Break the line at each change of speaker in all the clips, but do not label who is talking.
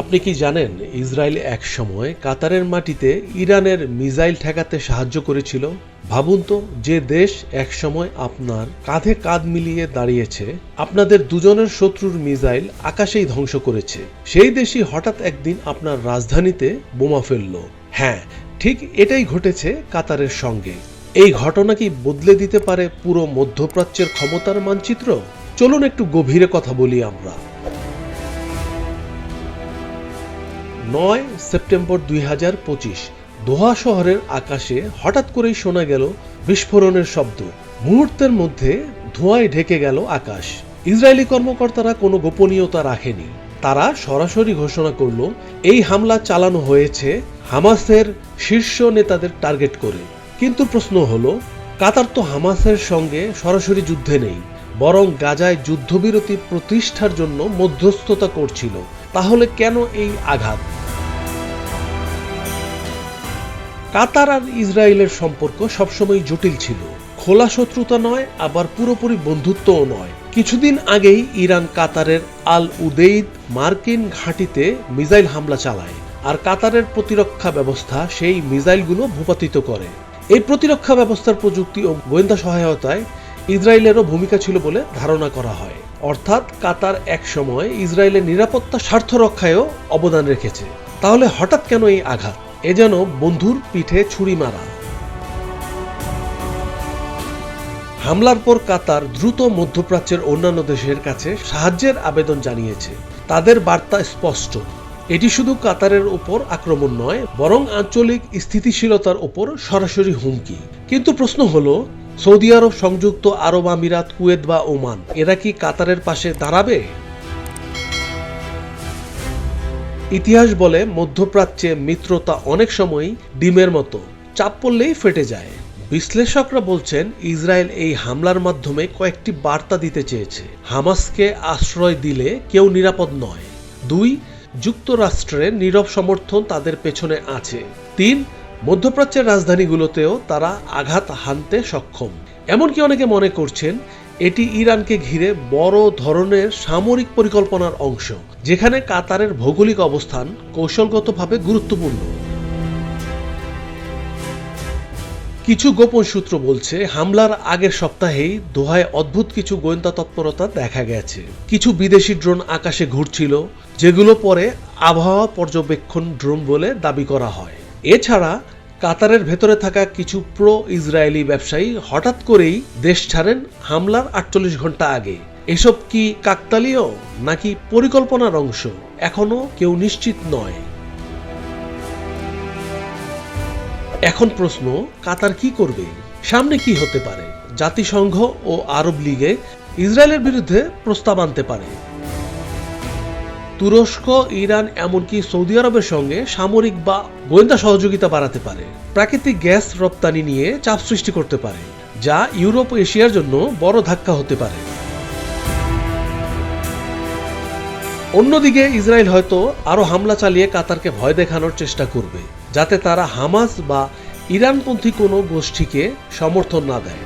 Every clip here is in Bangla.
আপনি কি জানেন ইসরায়েল এক সময় কাতারের মাটিতে ইরানের মিসাইল ঠেকাতে সাহায্য করেছিল? ভাবুন তো, যে দেশ এক সময় আপনার কাঁধে কাঁধ মিলিয়ে দাঁড়িয়েছে, আপনাদের দুজনের শত্রুর মিসাইল আকাশেই ধ্বংস করেছে। সেই দেশই হঠাৎ একদিন আপনার রাজধানীতে বোমা ফেলল। হ্যাঁ ঠিক এটাই ঘটেছে কাতারের সঙ্গে। এই ঘটনা কি বদলে দিতে পারে পুরো মধ্যপ্রাচ্যের ক্ষমতার মানচিত্র? চলুন একটু গভীরে কথা বলি আমরা। নয় সেপ্টেম্বর দুই হাজার পঁচিশ, দোহা শহরের আকাশে হঠাৎ করেই শোনা গেল বিস্ফোরণের শব্দ। মুহূর্তের মধ্যে ধোঁয়ায় ঢেকে গেল আকাশ। ইসরায়েলি কর্মকর্তারা কোনো গোপনীয়তা রাখেনি। তারা সরাসরি ঘোষণা করল, এই হামলা চালানো হয়েছে হামাসের শীর্ষ নেতাদের টার্গেট করে। কিন্তু প্রশ্ন হলো, কাতার তো হামাসের সঙ্গে সরাসরি যুদ্ধে নেই, বরং গাজায় যুদ্ধবিরতি প্রতিষ্ঠার জন্য মধ্যস্থতা করছিল। তাহলে কেন এই আঘাত? কাতার আর ইসরায়েলের সম্পর্ক সবসময় জটিল ছিল। খোলা শত্রুতা নয়, আবার পুরোপুরি বন্ধুত্বও নয়। কিছুদিন আগেই ইরান কাতারের আল উদেইদ মার্কিন ঘাঁটিতে মিসাইল হামলা চালায়, আর কাতারের প্রতিরক্ষা ব্যবস্থা সেই মিসাইলগুলো ভূপাতিত করে। এই প্রতিরক্ষা ব্যবস্থার প্রযুক্তি ও গোয়েন্দা সহায়তায় ইসরায়েলেরও ভূমিকা ছিল বলে ধারণা করা হয়। অর্থাৎ কাতার এক সময় ইসরায়েলের নিরাপত্তা স্বার্থ রক্ষায়ও অবদান রেখেছে। তাহলে হঠাৎ কেন এই আঘাত? এ যেন বন্ধুর পিঠে ছুরি মারা। হামলার পর কাতার দ্রুত মধ্যপ্রাচ্যের অন্যান্য দেশের কাছে সাহায্যের আবেদন জানিয়েছে। তাদের বার্তা স্পষ্ট। এটি শুধু কাতারের উপর আক্রমণ নয়, বরং আঞ্চলিক স্থিতিশীলতার উপর সরাসরি হুমকি। কিন্তু প্রশ্ন হলো সৌদি আরব সংযুক্ত আরব আমিরাত, কুয়েত বা ওমান। এরা কি কাতারের পাশে দাঁড়াবে? ইতিহাস বলে মধ্যপ্রাচ্যে মিত্রতা অনেক সময়ই ডিমের মতো। চাপ পড়লেই ফেটে যায়। বিশ্লেষকরা বলছেন, ইসরায়েল এই হামলার মাধ্যমে কয়েকটি বার্তা দিতে চেয়েছে। হামাসকে আশ্রয় দিলে কেউ নিরাপদ নয়। দুই, যুক্তরাষ্ট্রের নীরব সমর্থন তাদের পেছনে আছে। তিন মধ্যপ্রাচ্যের রাজধানীগুলোতেও তারা আঘাত হানতে সক্ষম। এমনকি অনেকে মনে করছেন, এটি ইরানকে ঘিরে বড় ধরনের সামরিক পরিকল্পনার অংশ, যেখানে কাতারের ভৌগোলিক অবস্থান কৌশলগতভাবে গুরুত্বপূর্ণ। কিছু গোপন সূত্র বলছে, হামলার আগের সপ্তাহেই দোহায় অদ্ভুত কিছু গোয়েন্দা তৎপরতা দেখা গেছে। কিছু বিদেশি ড্রোন আকাশে ঘুরছিল, যেগুলো পরে আবহাওয়া পর্যবেক্ষণ ড্রোন বলে দাবি করা হয়। এছাড়া কাতারের ভেতরে থাকা কিছু প্রো ইসরায়েলি ব্যবসায়ী হঠাৎ করেই দেশ ছাড়েন হামলার আটচল্লিশ ঘণ্টা আগে। এসব কি কাকতালীয় নাকি পরিকল্পনার অংশ? এখনও কেউ নিশ্চিত নয়। এখন প্রশ্ন, কাতার কি করবে? সামনে কি হতে পারে? জাতিসংঘ ও আরব লীগে ইসরায়েলের বিরুদ্ধে প্রস্তাব আনতে পারে। তুরস্ক, ইরান, এমনকি সৌদি আরবের সঙ্গে সামরিক বা গোয়েন্দা সহযোগিতা বাড়াতে পারে। প্রাকৃতিক গ্যাস রপ্তানি নিয়ে চাপ সৃষ্টি করতে পারে, যা ইউরোপ ও এশিয়ার জন্য বড় ধাক্কা হতে পারে। অন্যদিকে, ইসরায়েল হয়তো আরও হামলা চালিয়ে কাতারকে ভয় দেখানোর চেষ্টা করবে, যাতে তারা হামাস বা ইরানপন্থী কোনো গোষ্ঠীকে সমর্থন না দেয়।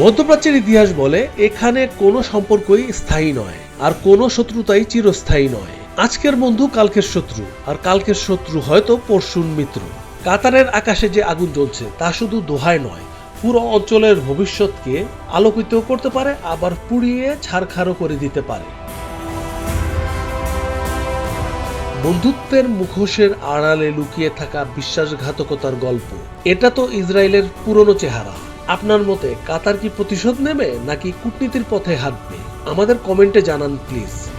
মধ্যপ্রাচ্যের ইতিহাস বলে, এখানে কোনো সম্পর্কই স্থায়ী নয়, আর কোনো শত্রুতাই চিরস্থায়ী নয়। আজকের বন্ধু কালকের শত্রু, আর কালকের শত্রু হয়তো পরশুর মিত্র। কাতারের আকাশে যে আগুন জ্বলছে, তা শুধু দোহায় নয়, পুরো অঞ্চলের ভবিষ্যৎকে আলোকিত করতে পারে, আবার পুড়িয়ে ছারখারও করে দিতে পারে। বন্ধুত্বের মুখোশের আড়ালে লুকিয়ে থাকা বিশ্বাসঘাতকতার গল্প, এটা তো ইসরায়েলের পুরনো চেহারা। আপনার মতে কাতার কি প্রতিশোধ নেবে নাকি কূটনীতির পথে হাঁটবে? আমাদের কমেন্টে জানান প্লিজ।